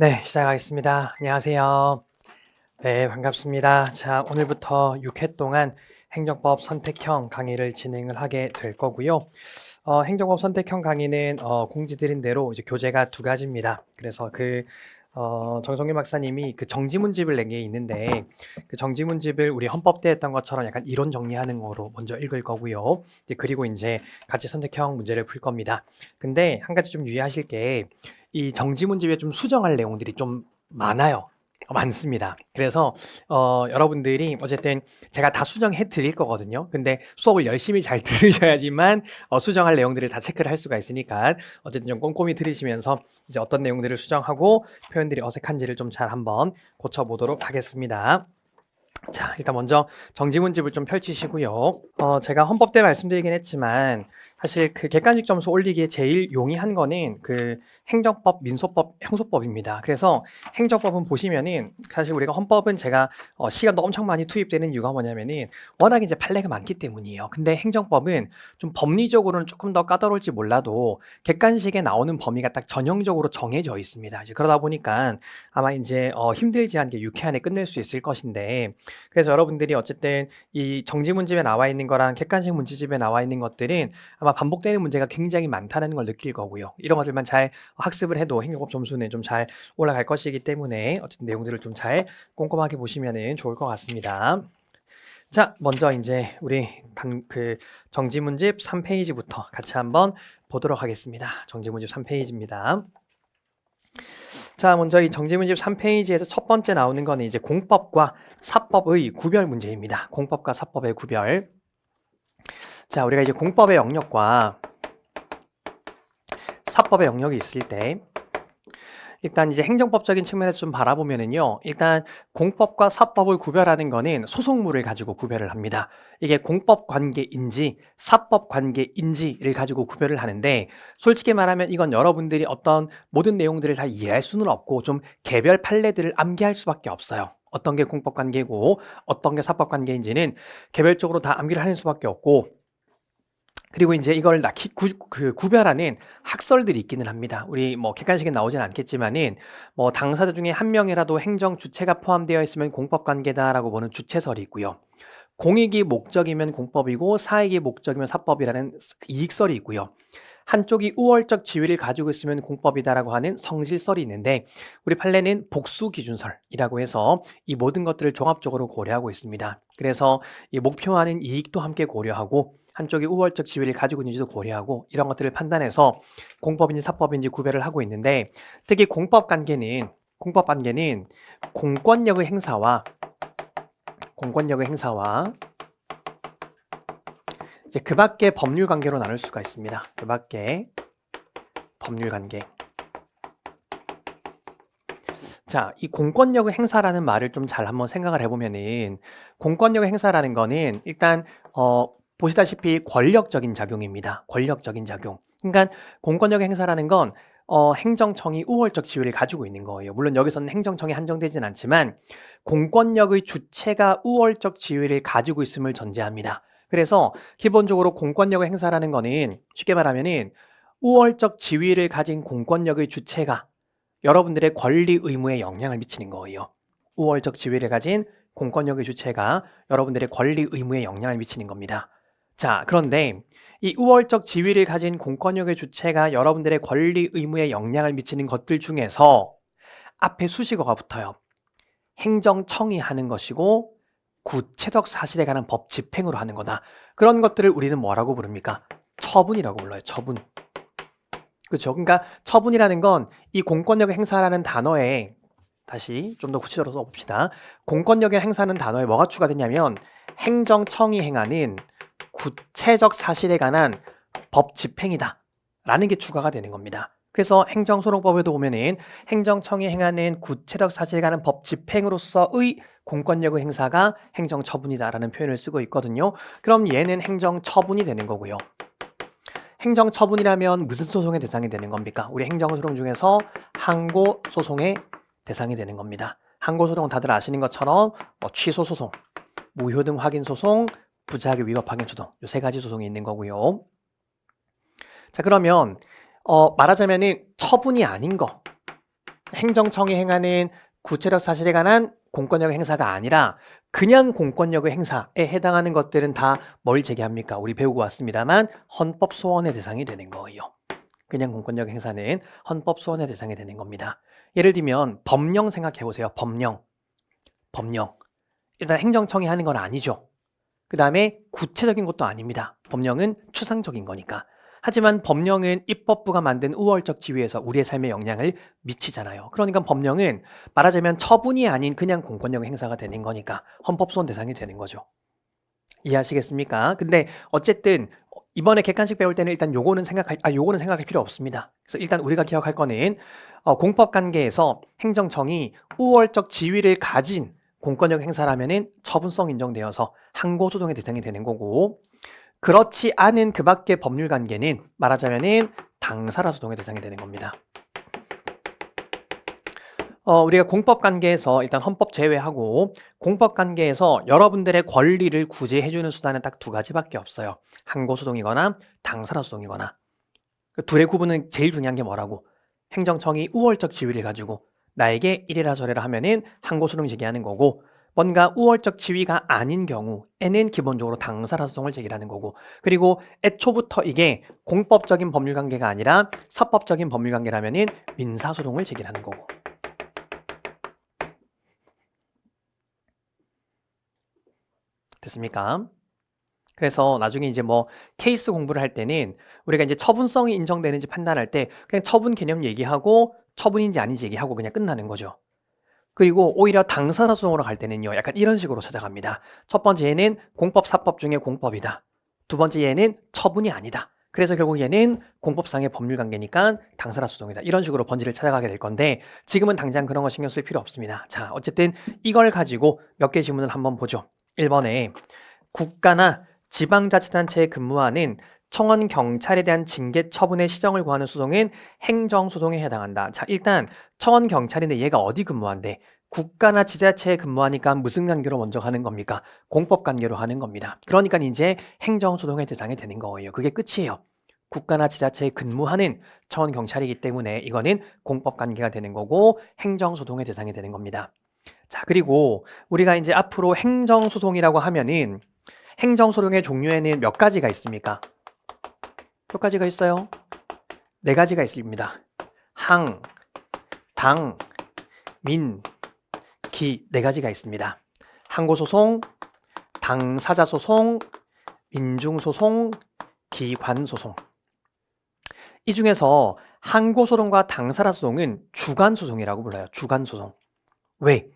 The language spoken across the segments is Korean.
네, 시작하겠습니다. 안녕하세요. 네, 반갑습니다. 자, 오늘부터 6회 동안 행정법 선택형 강의를 진행을 하게 될 거고요. 어, 행정법 선택형 강의는 어, 공지 드린 대로 이제 교재가 두 가지입니다. 그래서 그 어, 정성윤 박사님이 그 정지문집을 낸 게 있는데 그 정지문집을 우리 헌법 때 했던 것처럼 약간 이론 정리하는 거로 먼저 읽을 거고요. 이제 그리고 이제 같이 선택형 문제를 풀 겁니다. 근데 한 가지 좀 유의하실 게 이 정지문집에 좀 수정할 내용들이 좀 많아요. 많습니다. 그래서 어, 여러분들이 어쨌든 제가 다 수정해 드릴 거거든요. 근데 수업을 열심히 잘 들으셔야지만 어, 수정할 내용들을 다 체크를 할 수가 있으니까 어쨌든 좀 꼼꼼히 들으시면서 이제 어떤 내용들을 수정하고 표현들이 어색한지를 좀 잘 한번 고쳐보도록 하겠습니다. 자, 일단 먼저 정지문집을 좀 펼치시고요. 어, 제가 헌법 때 말씀드리긴 했지만 사실 그 객관식 점수 올리기에 제일 용이한 거는 그 행정법, 민소법, 형소법입니다. 그래서 행정법은 보시면은 사실 우리가 헌법은 제가 어, 시간도 엄청 많이 투입되는 이유가 뭐냐면은 워낙 이제 판례가 많기 때문이에요. 근데 행정법은 좀 법리적으로는 조금 더 까다로울지 몰라도 객관식에 나오는 범위가 딱 전형적으로 정해져 있습니다. 이제 그러다 보니까 아마 이제 어, 힘들지 않게 6회 안에 끝낼 수 있을 것인데 그래서 여러분들이 어쨌든 이 정지 문집에 나와 있는 거랑 객관식 문제집에 나와 있는 것들은 아마 반복되는 문제가 굉장히 많다는 걸 느낄 거고요. 이런 것들만 잘 학습을 해도 행정법 점수는 좀 잘 올라갈 것이기 때문에 어쨌든 내용들을 좀 잘 꼼꼼하게 보시면 좋을 것 같습니다. 자, 먼저 이제 우리 단, 그 정지문집 3페이지부터 같이 한번 보도록 하겠습니다. 정지문집 3페이지입니다. 자, 먼저 이 정지문집 3페이지에서 첫 번째 나오는 거는 이제 공법과 사법의 구별 문제입니다. 공법과 사법의 구별. 자, 우리가 이제 공법의 영역과 사법의 영역이 있을 때 일단 이제 행정법적인 측면에서 좀 바라보면은요. 일단 공법과 사법을 구별하는 거는 소속물을 가지고 구별을 합니다. 이게 공법 관계인지 사법 관계인지를 가지고 구별을 하는데 솔직히 말하면 이건 여러분들이 어떤 모든 내용들을 다 이해할 수는 없고 좀 개별 판례들을 암기할 수밖에 없어요. 어떤 게 공법 관계고 어떤 게 사법 관계인지는 개별적으로 다 암기를 하는 수밖에 없고 그리고 이제 이걸 나 구, 그 구별하는 학설들이 있기는 합니다. 우리 뭐 객관식에 나오진 않겠지만은 뭐 당사자 중에 한 명이라도 행정 주체가 포함되어 있으면 공법 관계다라고 보는 주체설이 있고요. 공익이 목적이면 공법이고 사익이 목적이면 사법이라는 이익설이 있고요. 한쪽이 우월적 지위를 가지고 있으면 공법이다라고 하는 성질설이 있는데 우리 판례는 복수 기준설이라고 해서 이 모든 것들을 종합적으로 고려하고 있습니다. 그래서 이 목표하는 이익도 함께 고려하고 한쪽이 우월적 지위를 가지고 있는지도 고려하고 이런 것들을 판단해서 공법인지 사법인지 구별을 하고 있는데 특히 공법 관계는 공법 관계는 공권력의 행사와 공권력의 행사와 이제 그 밖에 법률 관계로 나눌 수가 있습니다. 그 밖에 법률 관계. 자, 이 공권력의 행사라는 말을 좀 잘 한번 생각을 해보면은 공권력의 행사라는 거는 일단 어 보시다시피 권력적인 작용입니다. 권력적인 작용. 그러니까 공권력 행사라는 건 어, 행정청이 우월적 지위를 가지고 있는 거예요. 물론 여기서는 행정청이 한정되진 않지만 공권력의 주체가 우월적 지위를 가지고 있음을 전제합니다. 그래서 기본적으로 공권력의 행사라는 거는 쉽게 말하면은 우월적 지위를 가진 공권력의 주체가 여러분들의 권리 의무에 영향을 미치는 거예요. 우월적 지위를 가진 공권력의 주체가 여러분들의 권리 의무에 영향을 미치는 겁니다. 자, 그런데 이 우월적 지위를 가진 공권력의 주체가 여러분들의 권리 의무에 영향을 미치는 것들 중에서 앞에 수식어가 붙어요. 행정청이 하는 것이고 구체적 사실에 관한 법 집행으로 하는 거다. 그런 것들을 우리는 뭐라고 부릅니까? 처분이라고 불러요. 처분. 그렇죠. 그러니까 처분이라는 건 이 공권력의 행사라는 단어에 다시 좀 더 구체적으로 써봅시다. 공권력의 행사는 단어에 뭐가 추가되냐면 행정청이 행하는 구체적 사실에 관한 법 집행이다. 라는 게 추가가 되는 겁니다. 그래서 행정소송법에도 보면은 행정청이 행하는 구체적 사실에 관한 법 집행으로서의 공권력의 행사가 행정처분이다라는 표현을 쓰고 있거든요. 그럼 얘는 행정처분이 되는 거고요. 행정처분이라면 무슨 소송의 대상이 되는 겁니까? 우리 행정소송 중에서 항고 소송의 대상이 되는 겁니다. 항고 소송은 다들 아시는 것처럼 뭐 취소 소송, 무효등 확인 소송, 부자하게 위법하게 소송 이세 가지 소송이 있는 거고요. 자 그러면 어, 말하자면은 처분이 아닌 거 행정청이 행하는 구체적 사실에 관한 공권력 행사가 아니라 그냥 공권력의 행사에 해당하는 것들은 다 뭘 제기합니까? 우리 배우고 왔습니다만 헌법 소원의 대상이 되는 거예요. 그냥 공권력 행사는 헌법 소원의 대상이 되는 겁니다. 예를 들면 법령 생각해 보세요. 법령. 법령. 일단 행정청이 하는 건 아니죠. 그 다음에 구체적인 것도 아닙니다. 법령은 추상적인 거니까. 하지만 법령은 입법부가 만든 우월적 지위에서 우리의 삶에 영향을 미치잖아요. 그러니까 법령은 말하자면 처분이 아닌 그냥 공권력 행사가 되는 거니까 헌법소원 대상이 되는 거죠. 이해하시겠습니까? 근데 어쨌든 이번에 객관식 배울 때는 일단 요거는 생각할 아 요거는 생각할 필요 없습니다. 그래서 일단 우리가 기억할 거는 어, 공법 관계에서 행정청이 우월적 지위를 가진 공권력 행사라면은 처분성 인정되어서 항고 소송의 대상이 되는 거고 그렇지 않은 그 밖의 법률 관계는 말하자면은 당사라 소송의 대상이 되는 겁니다. 어, 우리가 공법 관계에서 일단 헌법 제외하고 공법 관계에서 여러분들의 권리를 구제해주는 수단은 딱 두 가지밖에 없어요. 항고 소송이거나 당사라 소송이거나. 그 둘의 구분은 제일 중요한 게 뭐라고? 행정청이 우월적 지위를 가지고 나에게 이래라 저래라 하면은 항고 소송 제기하는 거고 뭔가 우월적 지위가 아닌 경우에는 기본적으로 당사라 소송을 제기하는 거고 그리고 애초부터 이게 공법적인 법률 관계가 아니라 사법적인 법률 관계라면은 민사 소송을 제기하는 거고 됐습니까? 그래서 나중에 이제 뭐 케이스 공부를 할 때는 우리가 이제 처분성이 인정되는지 판단할 때 그냥 처분 개념 얘기하고 처분인지 아닌지 얘기하고 그냥 끝나는 거죠. 그리고 오히려 당사자 소송으로 갈 때는요. 약간 이런 식으로 찾아갑니다. 첫 번째 얘는 공법 사법 중에 공법이다. 두 번째 얘는 처분이 아니다. 그래서 결국 얘는 공법상의 법률 관계니까 당사자 소송이다. 이런 식으로 번지를 찾아가게 될 건데 지금은 당장 그런 거 신경 쓸 필요 없습니다. 자, 어쨌든 이걸 가지고 몇 개 질문을 한번 보죠. 1번에 국가나 지방자치단체에 근무하는 청원 경찰에 대한 징계 처분의 시정을 구하는 소송은 행정 소송에 해당한다. 자, 일단 청원 경찰인데 얘가 어디 근무한대? 국가나 지자체에 근무하니까 무슨 관계로 먼저 하는 겁니까? 공법 관계로 하는 겁니다. 그러니까 이제 행정 소송의 대상이 되는 거예요. 그게 끝이에요. 국가나 지자체에 근무하는 청원 경찰이기 때문에 이거는 공법 관계가 되는 거고 행정 소송의 대상이 되는 겁니다. 자, 그리고 우리가 이제 앞으로 행정 소송이라고 하면은 행정 소송의 종류에는 몇 가지가 있습니까? 몇 가지가 있어요? 네 가지가 있습니다. 항, 당, 민, 기 네 가지가 있습니다. 항고소송, 당사자소송, 민중소송, 기관소송. 이 중에서 항고소송과 당사자소송은 주관소송이라고 불러요. 주관소송. 왜?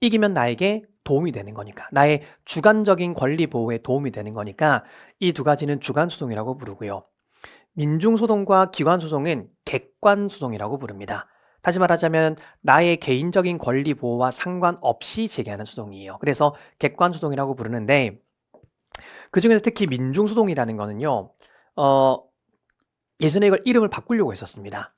이기면 나에게 도움이 되는 거니까. 나의 주관적인 권리 보호에 도움이 되는 거니까 이 두 가지는 주관소송이라고 부르고요. 민중소송과 기관소송은 객관소송이라고 부릅니다. 다시 말하자면 나의 개인적인 권리 보호와 상관없이 제기하는 소송이에요. 그래서 객관소송이라고 부르는데 그 중에서 특히 민중소송이라는 거는요. 어, 예전에 이걸 이름을 바꾸려고 했었습니다.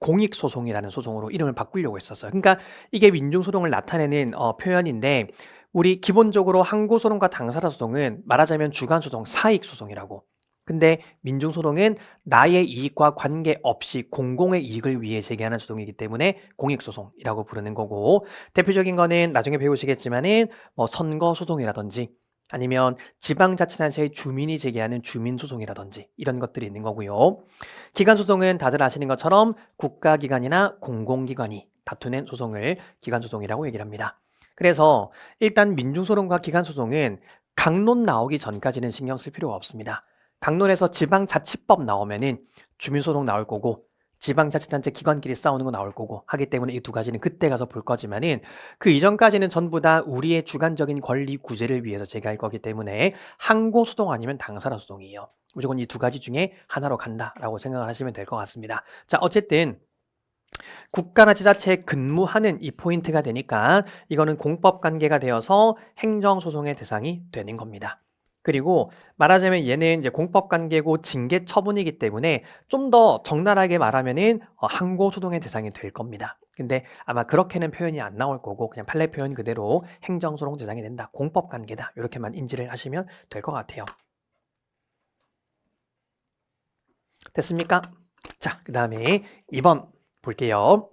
공익소송이라는 소송으로 이름을 바꾸려고 했었어요. 그러니까 이게 민중소송을 나타내는 어, 표현인데 우리 기본적으로 항고소송과 당사자소송은 말하자면 주관소송, 사익소송이라고 근데 민중소송은 나의 이익과 관계없이 공공의 이익을 위해 제기하는 소송이기 때문에 공익소송이라고 부르는 거고 대표적인 거는 나중에 배우시겠지만은 뭐 선거소송이라든지 아니면 지방자치단체의 주민이 제기하는 주민소송이라든지 이런 것들이 있는 거고요. 기관소송은 다들 아시는 것처럼 국가기관이나 공공기관이 다투는 소송을 기관소송이라고 얘기를 합니다. 그래서 일단 민중소송과 기관소송은 강론 나오기 전까지는 신경 쓸 필요가 없습니다. 강론에서 지방자치법 나오면은 주민소송 나올 거고 지방자치단체 기관끼리 싸우는 거 나올 거고 하기 때문에 이 두 가지는 그때 가서 볼 거지만은 그 이전까지는 전부 다 우리의 주관적인 권리 구제를 위해서 제기할 거기 때문에 항고 소송 아니면 당사라 소송이에요. 무조건 이 두 가지 중에 하나로 간다라고 생각을 하시면 될 것 같습니다. 자, 어쨌든 국가나 지자체에 근무하는 이 포인트가 되니까 이거는 공법 관계가 되어서 행정소송의 대상이 되는 겁니다. 그리고 말하자면 얘는 이제 공법 관계고 징계 처분이기 때문에 좀 더 적나라하게 말하면은 어, 항고 소송의 대상이 될 겁니다. 근데 아마 그렇게는 표현이 안 나올 거고 그냥 판례 표현 그대로 행정 소송 대상이 된다. 공법 관계다. 이렇게만 인지를 하시면 될 것 같아요. 됐습니까? 자, 그 다음에 2번 볼게요.